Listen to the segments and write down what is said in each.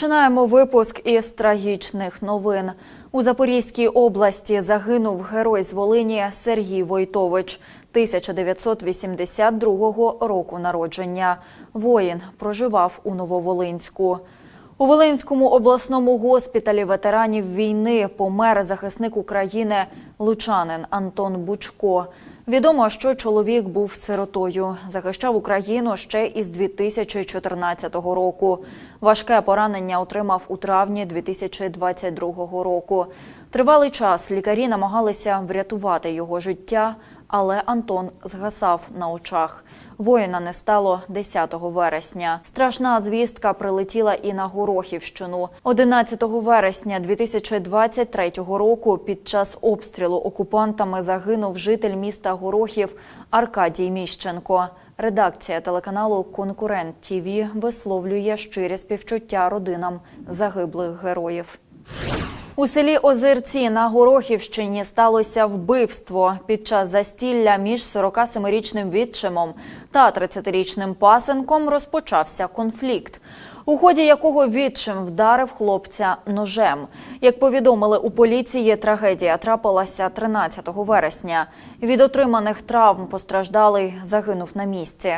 Починаємо випуск із трагічних новин. У Запорізькій області загинув герой з Волині Сергій Войтович, 1982 року народження. Воїн проживав у Нововолинську. У Волинському обласному госпіталі ветеранів війни помер захисник України лучанин Антон Бучко. Відомо, що чоловік був сиротою, захищав Україну ще із 2014 року. Важке поранення отримав у травні 2022 року. Тривалий час лікарі намагалися врятувати його життя, але Антон згасав на очах. Воїна не стало 10 вересня. Страшна звістка прилетіла і на Горохівщину. 11 вересня 2023 року під час обстрілу окупантами загинув житель міста Горохів Аркадій Міщенко. Редакція телеканалу Конкурент ТІВІ висловлює щирі співчуття родинам загиблих героїв. У селі Озерці на Горохівщині сталося вбивство під час застілля між 47-річним відчимом та 30-річним пасенком розпочався конфлікт, у ході якого відчим вдарив хлопця ножем. Як повідомили у поліції, трагедія трапилася 13 вересня. Від отриманих травм постраждалий загинув на місці.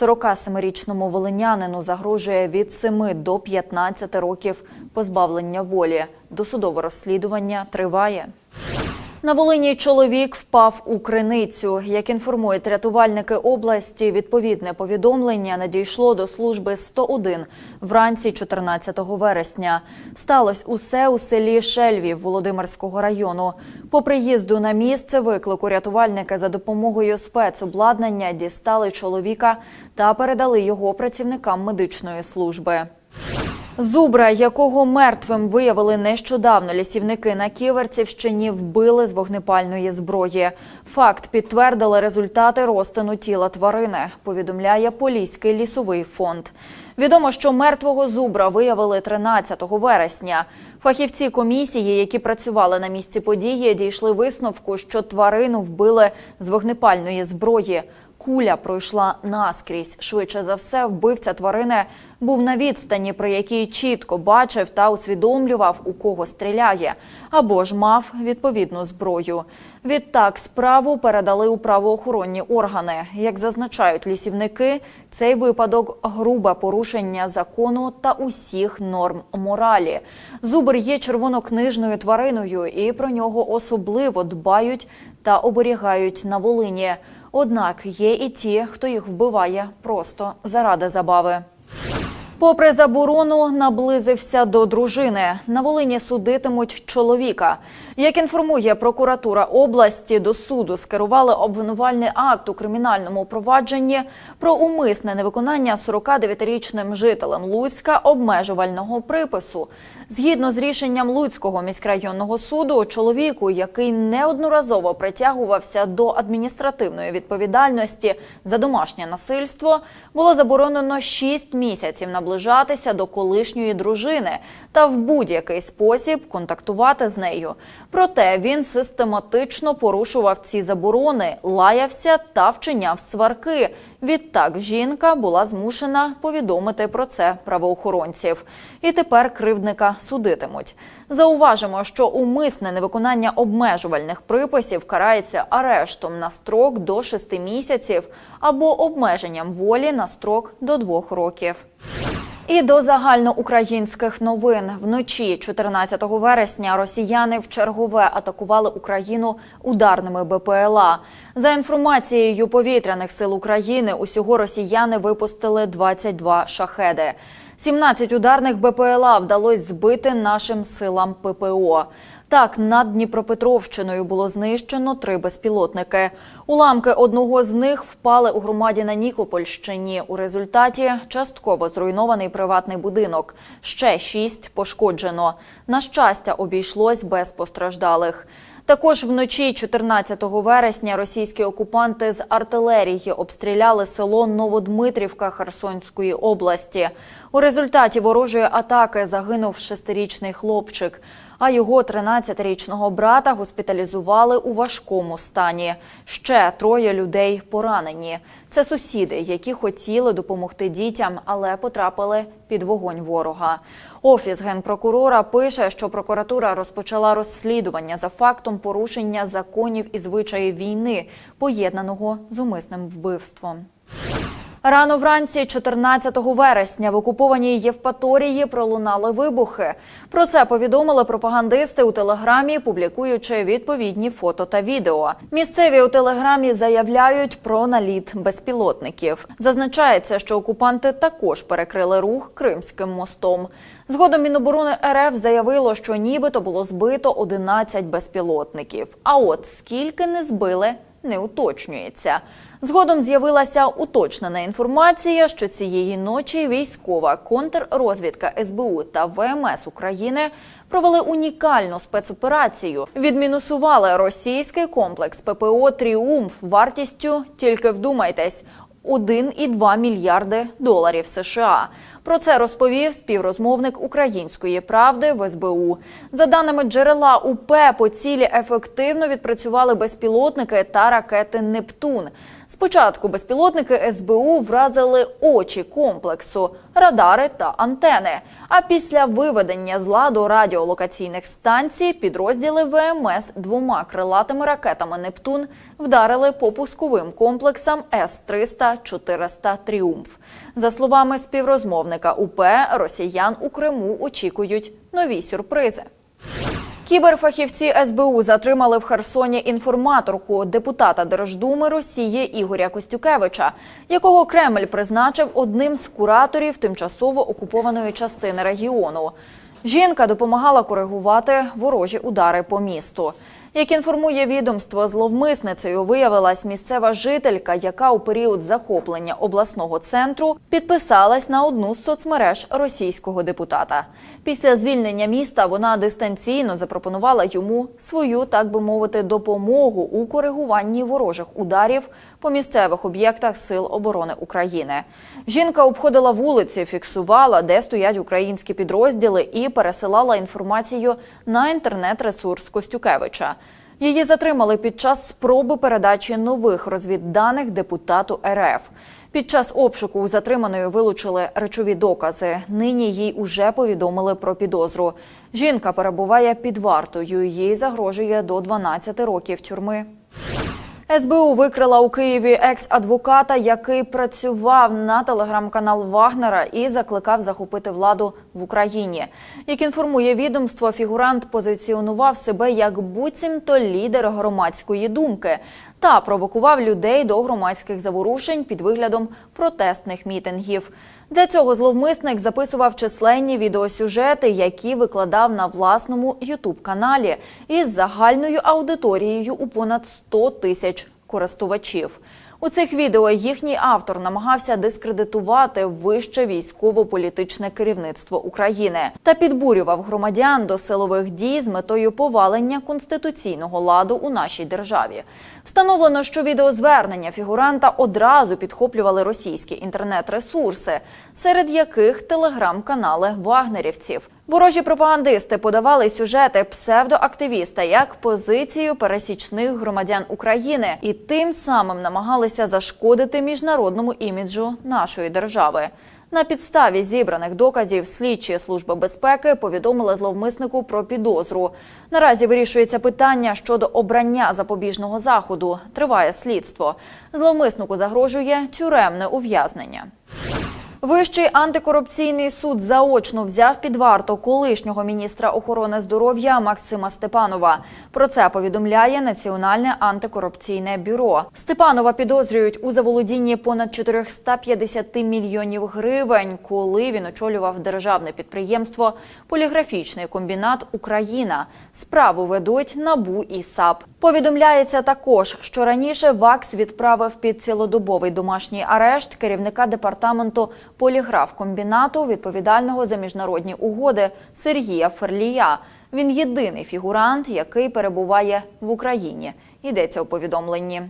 47-річному волинянину загрожує від 7 до 15 років позбавлення волі. Досудове розслідування триває. На Волині чоловік впав у криницю. Як інформують рятувальники області, відповідне повідомлення надійшло до служби 101 вранці 14 вересня. Сталося усе у селі Шельвів Володимирського району. По приїзду на місце виклику рятувальники за допомогою спецобладнання дістали чоловіка та передали його працівникам медичної служби. Зубра, якого мертвим виявили нещодавно лісівники на Ківерцівщині, вбили з вогнепальної зброї. Факт підтвердили результати розтину тіла тварини, повідомляє Поліський лісовий фонд. Відомо, що мертвого зубра виявили 13 вересня. Фахівці комісії, які працювали на місці події, дійшли висновку, що тварину вбили з вогнепальної зброї. Куля пройшла наскрізь. Швидше за все, вбивця тварини був на відстані, при якій чітко бачив та усвідомлював, у кого стріляє, або ж мав відповідну зброю. Відтак справу передали у правоохоронні органи. Як зазначають лісівники, цей випадок грубе порушення закону та усіх норм моралі. Зубр є червонокнижною твариною, і про нього особливо дбають та оберігають на Волині. Однак є і ті, хто їх вбиває просто заради забави. Попри заборону, наблизився до дружини. На Волині судитимуть чоловіка. Як інформує прокуратура області, до суду скерували обвинувальний акт у кримінальному провадженні про умисне невиконання 49-річним жителем Луцька обмежувального припису. Згідно з рішенням Луцького міськрайонного суду, чоловіку, який неодноразово притягувався до адміністративної відповідальності за домашнє насильство, було заборонено 6 місяців наближатися до колишньої дружини та в будь-який спосіб контактувати з нею. Проте він систематично порушував ці заборони, лаявся та вчиняв сварки. Відтак жінка була змушена повідомити про це правоохоронців. І тепер кривдника судитимуть. Зауважимо, що умисне невиконання обмежувальних приписів карається арештом на строк до 6 місяців або обмеженням волі на строк до 2 років. І до загальноукраїнських новин вночі 14 вересня росіяни вчергове атакували Україну ударними БПЛА. За інформацією повітряних сил України, усього росіяни випустили 22 шахеди. 17 ударних БПЛА вдалося збити нашим силам ППО. Так, над Дніпропетровщиною було знищено три безпілотники. Уламки одного з них впали у громаді на Нікопольщині. У результаті частково зруйнований приватний будинок. Ще шість пошкоджено. На щастя, обійшлось без постраждалих. Також вночі 14 вересня російські окупанти з артилерії обстріляли село Новодмитрівка Херсонської області. У результаті ворожої атаки загинув шестирічний хлопчик. А його 13-річного брата госпіталізували у важкому стані. Ще троє людей поранені. Це сусіди, які хотіли допомогти дітям, але потрапили під вогонь ворога. Офіс генпрокурора пише, що прокуратура розпочала розслідування за фактом порушення законів і звичаїв війни, поєднаного з умисним вбивством. Рано вранці, 14 вересня, в окупованій Євпаторії пролунали вибухи. Про це повідомили пропагандисти у телеграмі, публікуючи відповідні фото та відео. Місцеві у телеграмі заявляють про наліт безпілотників. Зазначається, що окупанти також перекрили рух Кримським мостом. Згодом Міноборони РФ заявило, що нібито було збито 11 безпілотників. А от скільки не збили, не уточнюється. Згодом з'явилася уточнена інформація, що цієї ночі військова контррозвідка СБУ та ВМС України провели унікальну спецоперацію. Відмінусували російський комплекс ППО Тріумф вартістю тільки вдумайтесь. 1,2 мільярди доларів США. Про це розповів співрозмовник української правди в СБУ. За даними джерела УП, по цілі ефективно відпрацювали безпілотники та ракети Нептун. Спочатку безпілотники СБУ вразили очі комплексу, радари та антени. А після виведення з ладу радіолокаційних станцій підрозділи ВМС двома крилатими ракетами Нептун вдарили по пусковим комплексам С-300 400 Тріумф. За словами співрозмовника УП, росіян у Криму очікують нові сюрпризи. Кіберфахівці СБУ затримали в Херсоні інформаторку депутата Держдуми Росії Ігоря Костюкевича, якого Кремль призначив одним з кураторів тимчасово окупованої частини регіону. Жінка допомагала коригувати ворожі удари по місту. Як інформує відомство, зловмисницею виявилась місцева жителька, яка у період захоплення обласного центру підписалась на одну з соцмереж російського депутата. Після звільнення міста вона дистанційно запропонувала йому свою, так би мовити, допомогу у коригуванні ворожих ударів по місцевих об'єктах Сил оборони України. Жінка обходила вулиці, фіксувала, де стоять українські підрозділи, і пересилала інформацію на інтернет-ресурс Костюкевича. Її затримали під час спроби передачі нових розвідданих депутату РФ. Під час обшуку у затриманої вилучили речові докази. Нині їй уже повідомили про підозру. Жінка перебуває під вартою. Їй загрожує до 12 років тюрми. СБУ викрила у Києві екс-адвоката, який працював на телеграм-канал Вагнера і закликав захопити владу в Україні. Як інформує відомство, фігурант позиціонував себе як буцімто лідер громадської думки та провокував людей до громадських заворушень під виглядом протестних мітингів. Для цього зловмисник записував численні відеосюжети, які викладав на власному ютуб-каналі із загальною аудиторією у понад 100 тисяч користувачів. У цих відео їхній автор намагався дискредитувати вище військово-політичне керівництво України та підбурював громадян до силових дій з метою повалення конституційного ладу у нашій державі. Встановлено, що відеозвернення фігуранта одразу підхоплювали російські інтернет-ресурси, серед яких телеграм-канали вагнерівців. Ворожі пропагандисти подавали сюжети псевдоактивіста як позицію пересічних громадян України і тим самим намагалися зашкодити міжнародному іміджу нашої держави. На підставі зібраних доказів слідчі служби безпеки повідомили зловмиснику про підозру. Наразі вирішується питання щодо обрання запобіжного заходу. Триває слідство. Зловмиснику загрожує тюремне ув'язнення. Вищий антикорупційний суд заочно взяв під варту колишнього міністра охорони здоров'я Максима Степанова. Про це повідомляє Національне антикорупційне бюро. Степанова підозрюють у заволодінні понад 450 мільйонів гривень, коли він очолював державне підприємство Поліграфічний комбінат Україна. Справу ведуть НАБУ і САП. Повідомляється також, що раніше ВАКС відправив під цілодобовий домашній арешт керівника департаменту поліграф комбінату, відповідального за міжнародні угоди Сергія Ферлія. Він єдиний фігурант, який перебуває в Україні. Йдеться у повідомленні.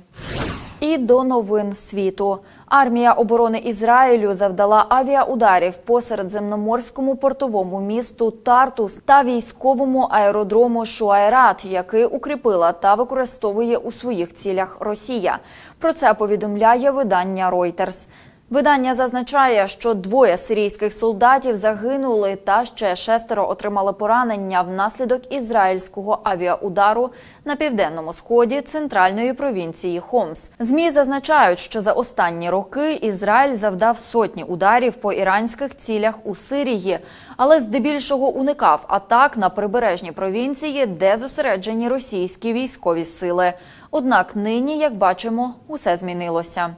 І до новин світу. Армія оборони Ізраїлю завдала авіаударів по середземноморському портовому місту Тартус та військовому аеродрому Шуайрат, який укріпила та використовує у своїх цілях Росія. Про це повідомляє видання Reuters. Видання зазначає, що двоє сирійських солдатів загинули та ще шестеро отримали поранення внаслідок ізраїльського авіаудару на південному сході центральної провінції Хомс. Змі зазначають, що за останні роки Ізраїль завдав сотні ударів по іранських цілях у Сирії, але здебільшого уникав атак на прибережні провінції, де зосереджені російські військові сили. Однак нині, як бачимо, усе змінилося.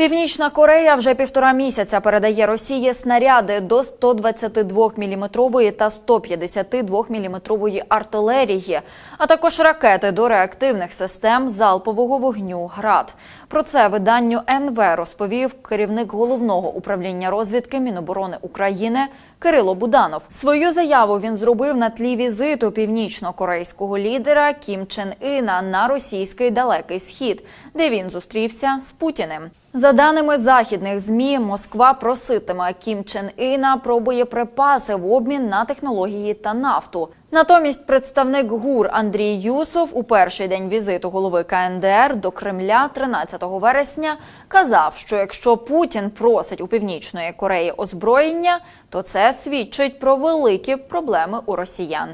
Північна Корея вже півтора місяця передає Росії снаряди до 122-мм та 152-мм артилерії, а також ракети до реактивних систем залпового вогню ГРАД. Про це виданню НВ розповів керівник головного управління розвідки Міноборони України Кирило Буданов. Свою заяву він зробив на тлі візиту північно-корейського лідера Кім Чен Іна на російський далекий схід, де він зустрівся з Путіним. За даними західних змі, Москва проситиме Кім Чен Іна про боєприпаси в обмін на технології та нафту. Натомість представник ГУР Андрій Юсов у перший день візиту голови КНДР до Кремля 13 вересня казав, що якщо Путін просить у північної Кореї озброєння, то це свідчить про великі проблеми у росіян.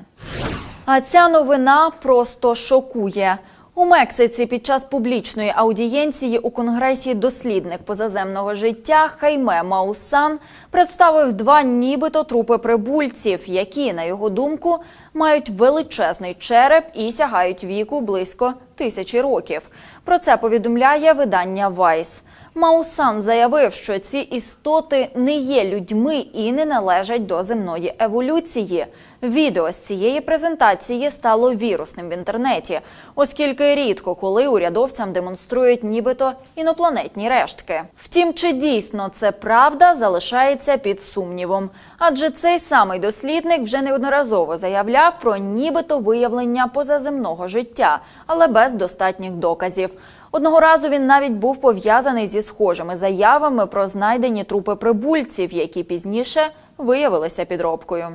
А ця новина просто шокує. У Мексиці під час публічної аудієнції у Конгресі дослідник позаземного життя Хайме Маусан представив два нібито трупи прибульців, які, на його думку, мають величезний череп і сягають віку близько тисячі років. Про це повідомляє видання Vice. Маусан заявив, що ці істоти не є людьми і не належать до земної еволюції. Відео з цієї презентації стало вірусним в інтернеті, оскільки рідко коли урядовцям демонструють нібито інопланетні рештки. Втім, чи дійсно це правда, залишається під сумнівом. Адже цей самий дослідник вже неодноразово заявляв про нібито виявлення позаземного життя, але без достатніх доказів. Одного разу він навіть був пов'язаний зі схожими заявами про знайдені трупи прибульців, які пізніше виявилися підробкою.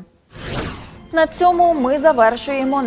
На цьому ми завершуємо